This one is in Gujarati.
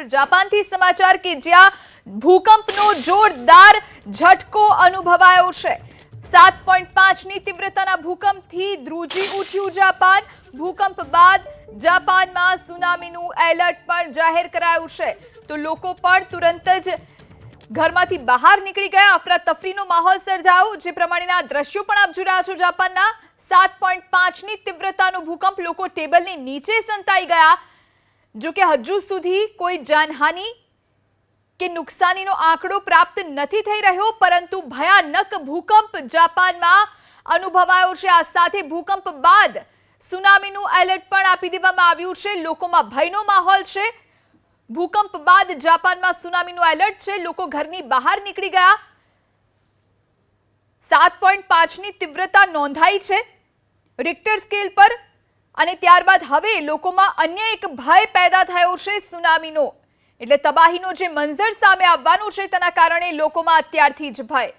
પર જાપાનથી સમાચાર કે જ્યાં ભૂકંપનો જોરદાર ઝટકો અનુભવાયો છે. સાત પોઈન્ટ પાંચની તીવ્રતાના ભૂકંપથી ધ્રુજી ઉઠ્યું જાપાન. ભૂકંપ બાદ જાપાનમાં સુનામીનું એલર્ટ પણ જાહેર કરાયું છે. તો લોકો પણ તુરંત જ ઘરમાંથી બહાર નીકળી ગયા. અફરાતફરીનો માહોલ સર્જાયો, જે પ્રમાણેના દ્રશ્યો પણ આપ જોઈ રહ્યા છો જાપાનના. સાત પોઈન્ટ પાંચની તીવ્રતાનો ભૂકંપ લોકો ટેબલની નીચે સંતાઈ ગયા. જો કે હજુ સુધી કોઈ જાનહાનિ કે નુકસાનીનો આંકડો પ્રાપ્ત નથી થઈ રહ્યો, પરંતુ ભયાનક ભૂકંપ જાપાનમાં અનુભવાયો છે. આ સાથે ભૂકંપ બાદ સુનામીનું એલર્ટ પણ આપી દેવામાં આવ્યું છે. લોકોમાં ભયનો માહોલ છે. ભૂકંપ બાદ જાપાનમાં સુનામીનું એલર્ટ છે. લોકો ઘરની બહાર નીકળી ગયા. સાત પોઈન્ટ પાંચની તીવ્રતા નોંધાઈ છે. રિક્ટર સ્કેલ પર અને ત્યારબાદ હવે લોકોમાં અન્ય એક ભય પેદા થયો છે સુનામીનો. એટલે તબાહીનો જે મંઝર સામે આવવાનું છે, તેના કારણે લોકોમાં અત્યારથી જ ભય.